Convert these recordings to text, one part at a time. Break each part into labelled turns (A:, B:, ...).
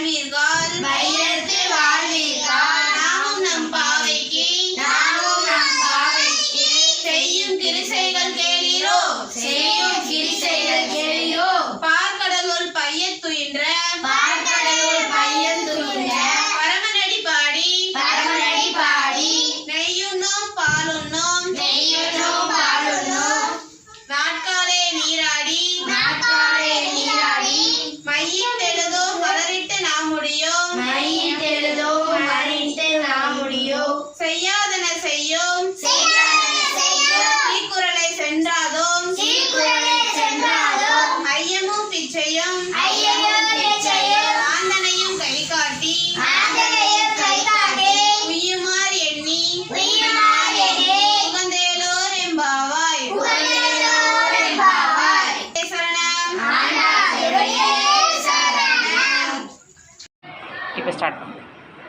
A: வாழ்வீர்கள்
B: வையத்து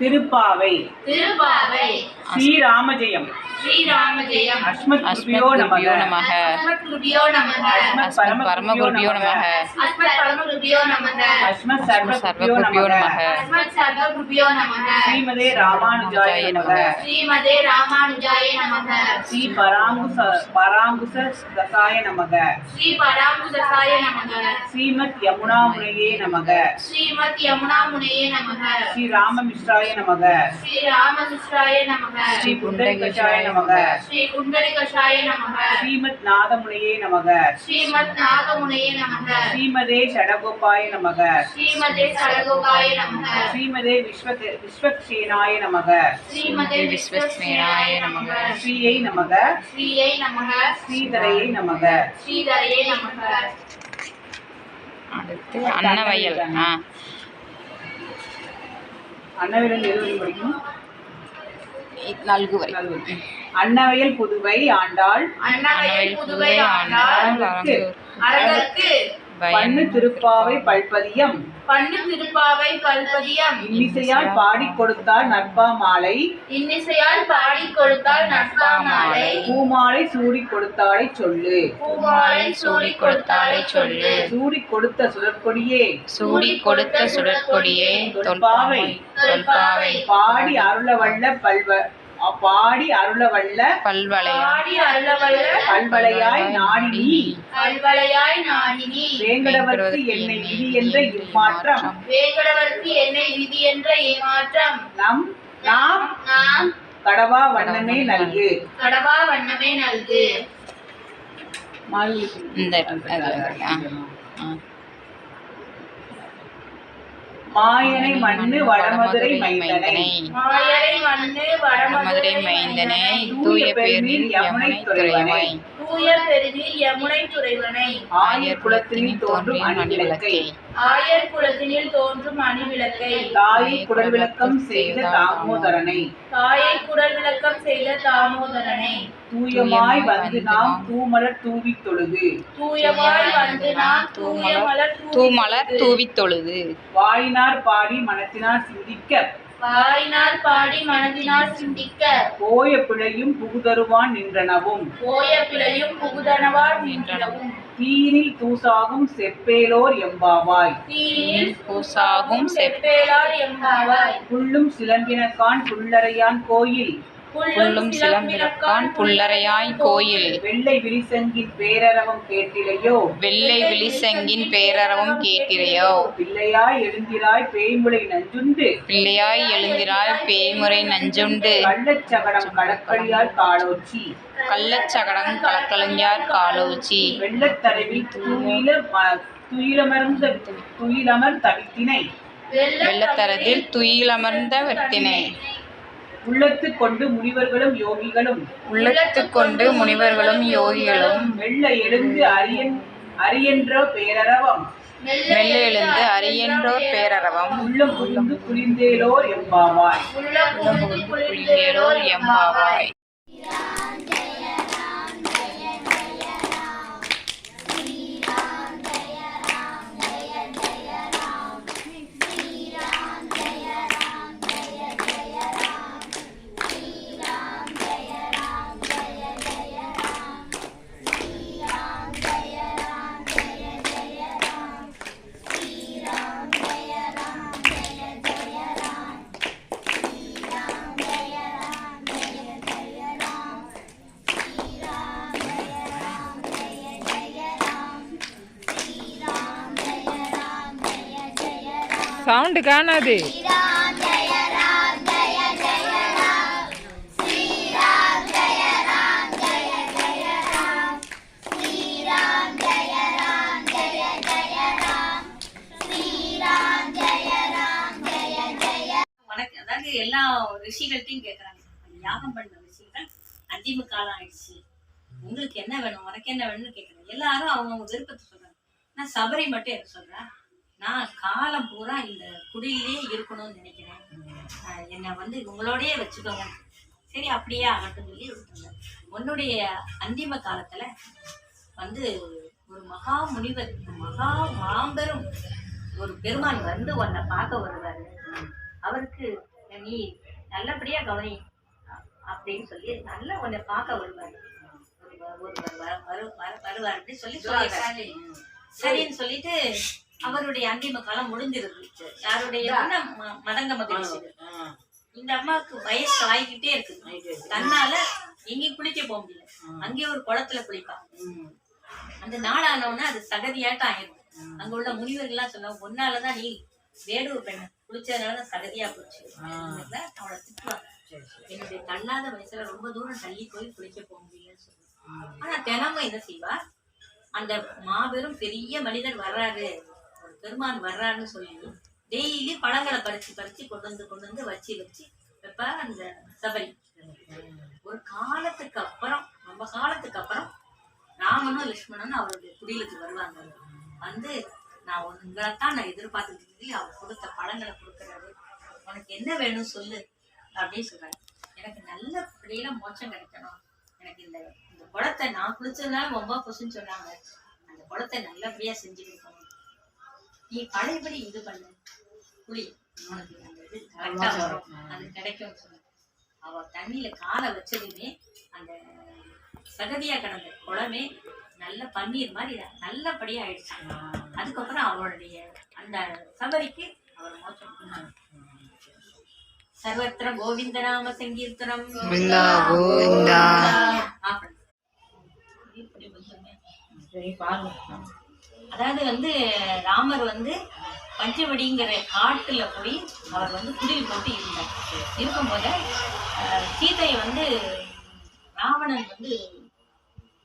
C: திருப்பாவை.
B: திருப்பாவை.
C: ஸ்ரீராமஜெயம்.
B: ஸ்ரீராமஜெயம்.
C: அஸ்மத் குருபியோ நமக.
B: அஸ்மத் குருபியோ நமக.
D: அஸ்மத் பரம குருபியோ நமக.
B: அஸ்மத் பரம குருபியோ நமக.
C: அஸ்மத் சர்வ
D: சர்வ
C: குருபியோ
D: குருபியோ
C: நமக.
D: நமக.
B: அஸ்மத் சர்வ குருபியோ நமக.
C: ஸ்ரீமதே ராமானுஜாய நமக.
B: ஸ்ரீமதே ராமானுஜாய நமக.
C: ஸ்ரீ பராங்குச பராங்குச தசாய நமக.
B: ஸ்ரீ பராங்குதசாய நமக.
C: ஸ்ரீமத் யமுனாமுனையே நமக.
B: ஸ்ரீமத் யமுனா முனையே நமக.
C: ஸ்ரீ ராமமிஸ்ராய நமக.
B: ஸ்ரீ ராமகிருஷ்ணாய நமக.
C: ஸ்ரீ புண்டரிகஷாய நமக.
B: ஸ்ரீ குண்டலிகஷாய நமக.
C: ஸ்ரீமத் நாதமுனையே நமக.
B: ஸ்ரீமத் நாகமுனையே நமக.
C: ஸ்ரீமதே ஷடகோபாய நமக.
B: ஸ்ரீமதே சடகோகாய நமக.
C: ஸ்ரீமதே விஸ்வ விஸ்வக்ஷேனாய நமக.
B: ஸ்ரீமதே விஸ்வஸ்மேனாய நமக.
C: ஸ்ரீயை நமக.
B: ஸ்ரீயை நமக.
C: ஸ்ரீதரையை நமக.
B: ஸ்ரீதரையே நமக.
D: அடுத்து அன்னவயல். ஆ.
C: அன்னவிரல் எதுவரை படிக்கும்
D: நல்குவரை
C: நல்லது. அன்னவயல் புதுவை ஆண்டாள்.
B: அண்ணாவையில் புதுவை ஆண்டாள். அரங்கற்கு
C: பண்ணு திருப்பாவை பல்பதியம்.
B: பண்ணு திருப்பாவை கல்பதியம்
C: இன்னிசையால் பாடிக் கொடுத்தாள் நற்பா மாலை.
B: இன்னிசையால் பாடிக் கொடுத்தால் நட்பா மாலை.
C: பூமாலை சூடிக் கொடுத்தாளை சொல்லு.
B: பூமாலை சூடிக் கொடுத்தாலே சொல்லு.
C: சூடிக் கொடுத்த சுடற்கொடியே.
D: சூடி கொடுத்த சுடற்கொடியே. தொல்பாவை. தொல்பாவை.
C: பாடி அருளவல்ல பல்வ பாடி அருளவல்ல.
D: பல்வளையா
B: பாடி அருளவல்ல.
C: பல்வளையாய் நாடி நீ
B: அல்வளையாய் நாடினி.
C: வேங்கடவர்க்கு என்னை விதி என்ற இம்மாற்றம்
B: வேங்கடவர்க்கு என்னை விதி என்ற ஏமாற்றம்.
C: நம் நாம்
B: நாம்
C: கடவா வண்ணமே நல்கு.
B: கடவா வண்ணமே நல்கு.
D: இந்த.
C: மாயனை மண்ணு வடமதுரை மைந்தனை.
B: மாயரை மண்ணு
D: மதுரை
B: வடமதுரை
D: மைந்தனை. தூய பேரில் யமுனை துறைவனை.
B: தூய பெருநீர் யமுனை துறைவனை.
C: ஆயர் குலத்தினில் தோன்றும் அணிவிளக்கை.
B: ஆயர் குலத்தினில் தோன்றும் அணிவிளக்கை.
C: தாயை குடல் விளக்கம் செய்த தாமோதரனை.
B: தாயை குடல் விளக்கம் செய்த தாமோதரனை.
C: தூயமாய் வந்து நாம் தூமலர் தூவித் தொழுது
B: தூயமாய் வந்து நான் தூய மலர்
D: தூமலர் தூவித் தொழுது
C: வாயினார் பாடி மனத்தினார் சிந்திக்க.
B: வாயினார் பாடி மனதினால் சிந்திக்க.
C: போய பிழையும் புகுதருவான் நின்றனவும்.
B: போய பிழையும் புகுதனவார் நின்றவும்
C: தீனில் தூசாகும் செப்பேலோர் எம்பாவாய்.
B: தீயில்
D: பூசாகும் செப்
B: செப்பேலார் எம்பாவாய்.
C: புல்லும் சிலம்பினக்கான் புல்லறையான் கோயில்.
D: புல்லும் சிலம்பினக்கான் புல்லறையாய் கோயில்.
C: வெள்ளை விரிசங்கின் பேரரவம் கேட்டிலையோ?
D: வெள்ளை விழிசங்கின் பேரறவும் கேட்டிரையோ
C: பிள்ளையாய் எழுந்திராய் பேய்முளை நஞ்சுண்டு.
D: பிள்ளையாய் எழுந்திராய் பேய்முறை நஞ்சுண்டு.
C: கள்ளச்சகடம் கடற்கழியால் காலோச்சி.
D: கள்ளச்சகடம் கலக்கலைஞார் காலோச்சி.
C: வெள்ளத்தரவில் துயில துயிலமர்ந்த துயிலமர் தவித்தினை.
D: வெள்ளத்தரத்தில் துயிலமர்ந்த வெட்டினை.
C: உள்ளத்து கொண்டு முனிவர்களும் யோகிகளும்.
D: உள்ளத்து கொண்டு முனிவர்களும் யோகிகளும்.
C: வெள்ள எழுந்து அரியன் அரியன்ற பேரரவம்.
D: மெல்ல எழுந்து அரியன்றோர் பேரறவம்
C: உள்ளம் புரிந்து புரிந்தேலோர் எம்பாவாய்.
B: உள்ள புகுந்து
D: புரிந்தேலோர் எம்பாவாய். காணாது.
E: உனக்கு அதாவது எல்லா ரிஷிகள்கிட்டையும் கேக்குறாங்க. யாகம் பண்ண ரிஷிகள் அந்திம காலம் ஆயிடுச்சு. உங்களுக்கு என்ன வேணும்? உனக்கு என்ன வேணும்னு கேக்குறாங்க. எல்லாரும் அவங்க விருப்பத்தை சொல்றாங்க. நான் சபரி மட்டும் என்ன சொல்றேன் நான் காலம் பூரா இந்த குடியிலே இருக்கணும்னு நினைக்கிறேன். என்னை வந்து உங்களோடயே வச்சுக்கோங்க. சரி அப்படியே ஆகட்டும் சொல்லி விட்டுருங்க. உன்னுடைய அந்திம காலத்துல வந்து ஒரு மகா முனிவர் மகா மாபெரும் ஒரு பெருமான் வந்து உன்னை பார்க்க வருவாரு. அவருக்கு நீ நல்லபடியா கவனி அப்படின்னு சொல்லி நல்லா உன்னை பார்க்க வருவாரு. வருவாருன்னு சொல்லி சொல்லிடுறாரு சரின்னு சொல்லிட்டு அவருடைய அந்திம காலம் முடிஞ்சிருந்துச்சு யாருடைய மதங்க மகிழ்ச்சி. இந்த அம்மாவுக்கு வயசு ஆகிக்கிட்டே இருக்கு. தன்னால எங்கேயும் குளிக்க போக முடியல. அங்கே ஒரு குளத்துல குளிப்பா. அந்த நாளானவுடனே அது சகதியாட்டம் ஆயிடும் அங்க உள்ள முனிவர்கள் எல்லாம் சொன்னாங்க ஒன்னாலதான் நீ வேடூர் பெண் குளிச்சதுனாலதான் சகதியா போச்சு. அவளை திட்டுவாங்க. என்னுடைய தள்ளாத வயசுல ரொம்ப தூரம் தள்ளி போய் குளிக்க போக முடியலன்னு சொல்லுவாங்க. ஆனா தினமும் என்ன செய்வா. அந்த மாபெரும் பெரிய மனிதர் வர்றாரு. பெருமான் வர்றாருன்னு சொல்லி டெய்லி பழங்களை பறிச்சு பறிச்சு கொண்டு வந்து கொண்டு வந்து வச்சு வச்சு வைப்பா அந்த சபரி. ஒரு காலத்துக்கு அப்புறம் ரொம்ப காலத்துக்கு அப்புறம் ராமனும் லட்சுமணனும் அவருடைய குடிலுக்கு வருவாங்க. வந்து நான் உங்களைத்தான் நான் எதிர்பார்த்துட்டு இருக்கேன். அவர் கொடுத்த பழங்களை கொடுக்கறாரு உனக்கு என்ன வேணும் சொல்லு அப்படின்னு சொல்றாரு. எனக்கு நல்லபடியில மோச்சம் கிடைக்கணும். எனக்கு இந்த இந்த குளத்தை நான் குளிச்சதுனால ரொம்ப புசுன்னு சொன்னாங்க. அந்த குளத்தை நல்லபடியா செஞ்சு கொடுக்கணும். நீ பழையபடி இது பண்ணு குளி உனக்கு அந்த இது கரெக்டா வரும் அது கிடைக்கும்னு சொன்னாங்க அவ தண்ணியில காலை வச்சதுமே அந்த சகதியா கிடந்த குளமே நல்ல பன்னீர் மாதிரி நல்லபடியா ஆயிடுச்சு அதுக்கப்புறம் அவளுடைய அந்த சபரிக்கு அவர் மோட்சம் கொடுத்தாங்க. சர்வத்திர கோவிந்த நாம சங்கீர்த்தனம்
D: கோவிந்தா.
E: ஆப்பன். அதாவது வந்து ராமர் வந்து பஞ்சவடிங்கிற காட்டுல போய் அவர் வந்து குடில் போட்டு இருந்தார். இருக்கும்போது அஹ், சீதையை வந்து ராவணன் வந்து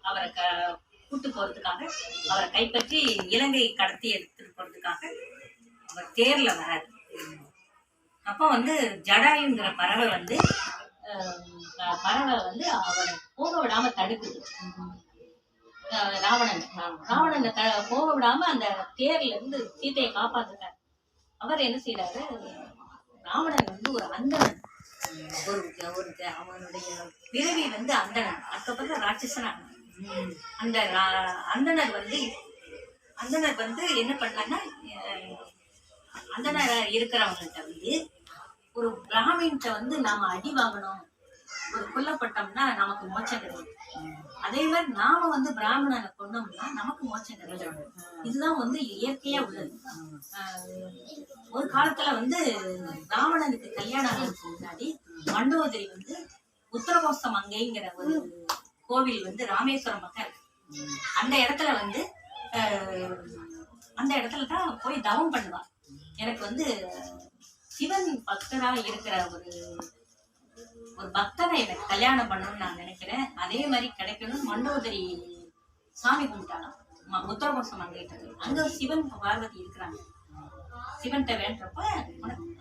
E: அவரை க கூட்டு போறதுக்காக அவரை கைப்பற்றி இலங்கை கடத்தி எடுத்துட்டு போறதுக்காக அவர் தேர்ல வராது அப்போ வந்து ஜடாயுங்கிற பறவை வந்து ப- பறவை வந்து அவரை போக விடாம தடுக்குது. ராவணன். ராவணனை த- போக விடாம அந்த தேர்ல இருந்து சீத்தையை காப்பாத்துட்டார் அவர் என்ன செய்யறாரு ராவணன் வந்து ஒரு அந்தணன். ஒரு ஒரு அவனுடைய பிறவி வந்து அந்தணன். அதுக்கப்புறம் ராட்சசனா அந்த அந்தனர் வந்து அந்தனர் வந்து என்ன பண்ணான்னா அந்தனர் இருக்கிறவங்கள்ட்ட வந்து ஒரு பிராமின்கிட்ட வந்து நாம அடி வாங்கணும். ஒரு கொல்லப்பட்டோம்னா நமக்கு மோட்சம் கிடையாது அதே மாதிரி நாம வந்து பிராமணனை கொண்டோம்னா நமக்கு மோட்சம் கிடையாது இதுதான் வந்து இயற்கையா உள்ளது. ஒரு காலத்துல வந்து ராவணனுக்கு கல்யாணம் ஆகிறதுக்கு முன்னாடி மண்டோதரி வந்து உத்தரகோச மங்கைங்கிற ஒரு கோவில் வந்து ராமேஸ்வரம் பக்கம் அந்த இடத்துல வந்து அந்த இடத்துல தான் போய் தவம் பண்ணுவா. எனக்கு வந்து சிவன் பக்தரா இருக்கிற ஒரு ஒரு பக்தனை எனக்கு கல்யாணம் பண்ணணும்னு நான் நினைக்கிறேன். அதே மாதிரி கிடைக்கணும். மண்டோதரி சாமி கும்பிட்டாலும் ம- உத்தரகோசம் அங்க சிவன் பார்வதி இருக்கிறாங்க. சிவன்கிட்ட வேண்டப்ப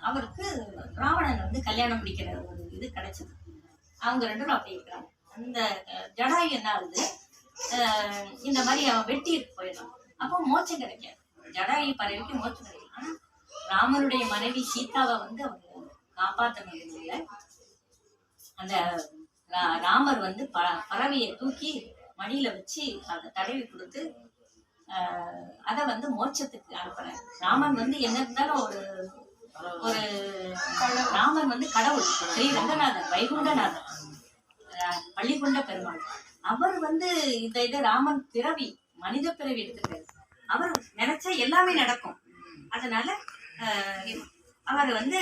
E: அவருக்கு ராவணன் வந்து கல்யாணம் முடிக்கிற ஒரு இது கிடைச்சது. அவங்க ரெண்டு அப்படி இருக்கிறாங்க. அந்த ஜடாயு என்ன ஆகுது? இந்த மாதிரி அவன் வெட்டியிருக்கு போயிடும் அப்போ மோச்சம் கிடைக்காது. ஜடாயு பறவைக்கு மோச்சம் கிடைக்கும். ஆனா ராமனுடைய மனைவி சீதாவை வந்து அவங்க காப்பாற்றினதுல அந்த ரா- ராமர் வந்து ப பறவையை தூக்கி மடியில வச்சு அதை தடவி கொடுத்து அதை வந்து மோட்சத்துக்கு அனுப்புறாரு. ராமன் வந்து என்ன இருந்தாலும் ஒரு ஒரு ராமன் வந்து கடவுள் ஸ்ரீ ரங்கநாதன் வைகுண்டநாதன் பள்ளிகொண்ட பெருமாள். அவர் வந்து இந்த இதை ராமன் பிறவி மனித பிறவி எடுத்துட்டாரு அவர் நினைச்சா எல்லாமே நடக்கும். அதனால அவர் வந்து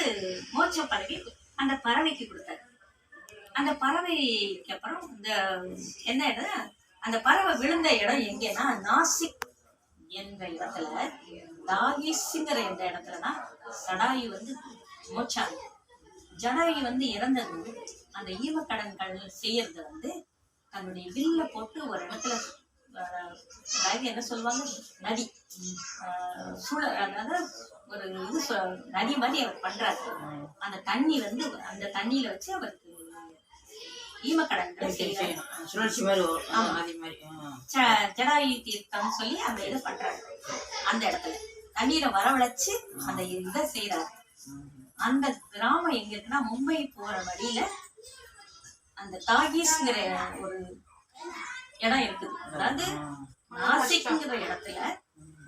E: மோட்ச பறவி அந்த பறவைக்கு கொடுத்தாரு. அந்த பறவைக்கு அப்புறம் இந்த என்ன இடம்? அந்த பறவை விழுந்த இடம் எங்கன்னா நாசிக் என்ற இடத்துல தாகிஸ்ங்கிற இந்த இடத்துல தான் சடாயு வந்து மோச்சாங்க ஜடாயு வந்து இறந்தது அந்த ஈமக்கடன்கள் செய்யறது வந்து தன்னுடைய வில்ல போட்டு ஒரு இடத்துல அதாவது என்ன சொல்லுவாங்க? நதி அஹ், சுழ அதாவது ஒரு இது நதி மாதிரி அவர் பண்றாரு. அந்த தண்ணி வந்து அந்த தண்ணியில வச்சு அவர் ஈமக்கடன்கள்
C: சுழற்சி மாதிரி அதே மாதிரி
E: ஜடாயு தீர்த்தம் சொல்லி அந்த இதை பண்றாரு. அந்த இடத்துல. தண்ணீரை வரவழைச்சு அந்த இதை செய்யறாரு அந்த கிராமம் எங்க இருக்குன்னா மும்பை போற வழியில அந்த தாகீஸ்ங்கிற ஒரு இடம் இருக்குது. அதாவது நாசிக்ங்கிற இடத்துல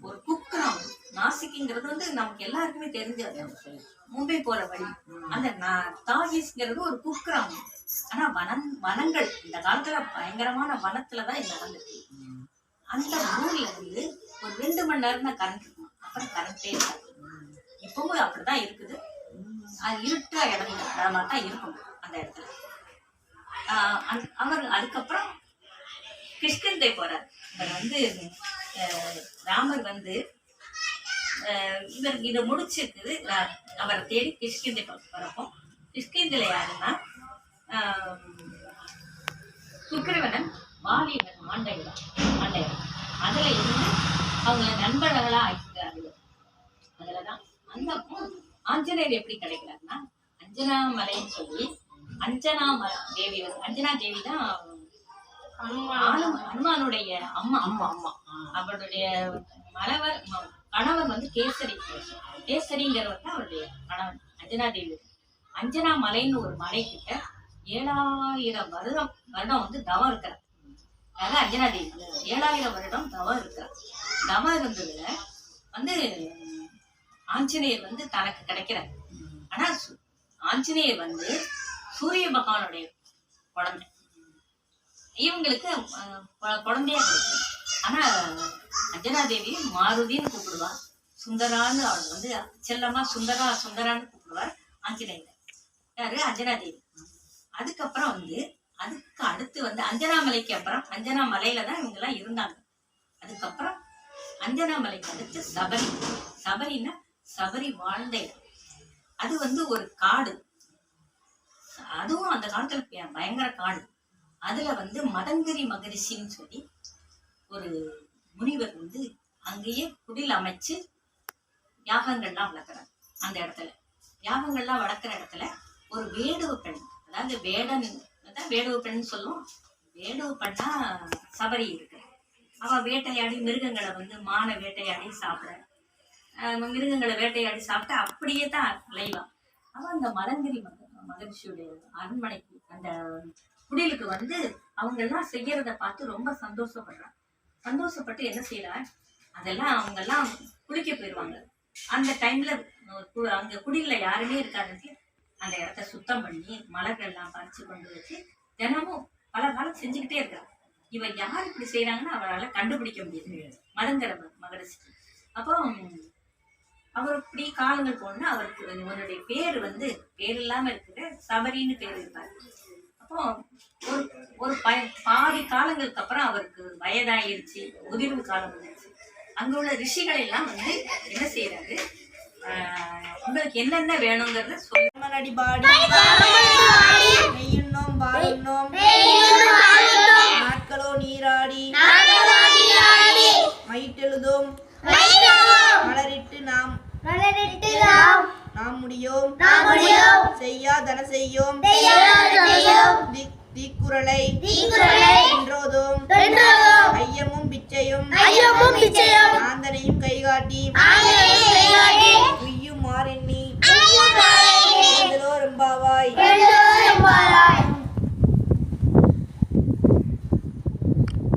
E: ஒரு குக்கிராமம். நாசிக்ங்கிறது வந்து நமக்கு எல்லாருக்குமே தெரிஞ்சது. மும்பை போற வழி. அந்த தாகீஸ்ங்கிறது ஒரு குக்கிராமம். ஆனா வனம் வனங்கள் இந்த காலத்துல பயங்கரமான வனத்துலதான் இது நடந்துருக்கு. அந்த ஊர்ல இருந்து ஒரு ரெண்டு மணி நேரம் தான் கரண்ட் இருக்கும். அப்புறம் கரண்டே இருக்காது இப்பவும் அப்படிதான் இருக்குது. அது இருட்டா இடம் இடமா தான் இருக்கும் அந்த இடத்துல. அவர் அதுக்கப்புறம் கிருஷ்ணந்தை போறார். இவர் வந்து ராமர் வந்து இவர் இதை முடிச்சிருக்குது. அவரை தேடி கிஷ்கிந்தை போறப்போ கிஷ்கிந்தில யாருன்னா சுக்கிரவனன் வாலிபன் ஆண்டையன் ஆண்டையன் அதுல இருந்து அவங்க நண்பர்களா ஆக்கிக்கிறார்கள். அதுலதான் அந்த ஆஞ்சநேயர் எப்படி கிடைக்கிறாருன்னா அஞ்சனா மலைன்னு சொல்லி அஞ்சனா ம தேவி வந்து அஞ்சனா தேவி தான் ஹனுமானுடைய அம்மா. அம்மா அம்மா. அவருடைய மலவர் கணவர் வந்து கேசரி. கேசரிங்கிறவர் தான் அவருடைய கணவன் அஞ்சனா தேவி. அஞ்சனா மலைன்னு ஒரு மலை கிட்ட ஏழாயிரம் வருடம் வருடம் வந்து தவம் இருக்கிறார் அதாவது அஞ்சனா தேவி ஏழாயிரம் வருடம் தவம் இருக்கிறார் தவம் இருந்ததுல வந்து ஆஞ்சநேயர் வந்து தனக்கு கிடைக்கிறார் ஆனா சு- ஆஞ்சநேயர் வந்து சூரிய பகவானுடைய குழந்தை. இவங்களுக்கு குழந்தையா இருக்கு. ஆனா அஞ்சனா தேவி மாருதின்னு கூப்பிடுவா. சுந்தரான்னு அவள் வந்து செல்லமா சுந்தரா சுந்தரான்னு கூப்பிடுவார் ஆஞ்சநேயர். யாரு? அஞ்சனா தேவி. அதுக்கப்புறம் வந்து அதுக்கு அடுத்து வந்து அஞ்சனா மலைக்கு அப்புறம் அஞ்சனா மலையில தான் இவங்க எல்லாம் இருந்தாங்க. அதுக்கப்புறம் அஞ்சனா மலைக்கு அடுத்து சபரி. சபரின்னா சபரி வாழ்ந்த இடம். அது வந்து ஒரு காடு. அதுவும் அந்த காலத்துல பய- பயங்கர காடு. அதுல வந்து மதங்கிரி மகரிஷின்னு சொல்லி ஒரு முனிவர் வந்து அங்கேயே குடில் அமைச்சு யாகங்கள்லாம் வளர்க்குறாங்க அந்த இடத்துல. யாகங்கள்லாம் வளர்க்குற இடத்துல ஒரு வேடுவ பெண். அதாவது வேடன் அதான் வேடுவ பெண் சொல்லுவோம். வேடுவ பண்ணா சபரி இருக்கு. அவ வேட்டையாடி மிருகங்களை வந்து மானை வேட்டையாடி சாப்பிட மிருகங்களை வேட்டையாடி சாப்பிட்டு அப்படியே தான் லைவா. அவன் அந்த மலங்கிரி மக மகரிஷியுடைய அரண்மனைக்கு அந்த குடிலுக்கு வந்து அவங்க எல்லாம் செய்யறத பார்த்து ரொம்ப சந்தோஷப்படுறான் சந்தோஷப்பட்டு என்ன செய்யறா? அதெல்லாம் அவங்க எல்லாம் குளிக்க போயிடுவாங்க அந்த டைம்ல அங்க குடியில யாருமே இருக்காது. அந்த இடத்த சுத்தம் பண்ணி மலர்கள் எல்லாம் பறிச்சு கொண்டு வச்சு தினமும் பல காலம் செஞ்சுக்கிட்டே இருக்காங்க. இவ யார் இப்படி செய்யறாங்கன்னு அவரால் கண்டுபிடிக்க முடியாது மதங்கரவர் மகரிஷி. அப்போ அவர் இப்படி காலங்கள் போனா அவருக்கு இவருடைய பேர் வந்து பேர் இல்லாம இருக்கிற சபரின்னு பேர் இருப்பார். அப்போ ஒரு ஒரு பய பாதி காலங்களுக்கு அப்புறம் அவருக்கு வயதாயிருச்சு முதிர்வு காலம் வந்துருச்சு. அங்க உள்ள ரிஷிகள் எல்லாம் வந்து என்ன செய்யறாரு உங்களுக்கு என்னென்ன வேணுங்கிறத சொல்லி.
C: பாடி. நெய்யுண்ணோம் பாலுண்ணோம் நாட்களோ நீராடி. மைட்டெழுதும். மலரிட்டு நாம். நாம் முடியோம். செய்யா தன செய்யோம். தி- தீக்குறளை. நின்றோதும் ஐயமும் பிச்சையும் ஆந்தனையும் கைகாட்டி உய்யும் மாறெண்ணி. எழுதலோ ரெம்பாவாய்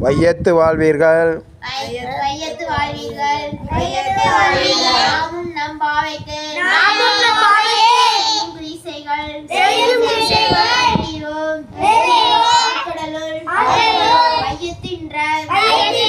F: வையத்து வாழ்வீர்கள்.
A: வையத்து வாழ்வீர்கள். வையத்து வாழ்வீர்கள். நாமும் நம் பாவைக்கு. நாமும் நம் பாவைக்கு. செய்யும் குடிசைகள். செய்யும் குடிசைகள்.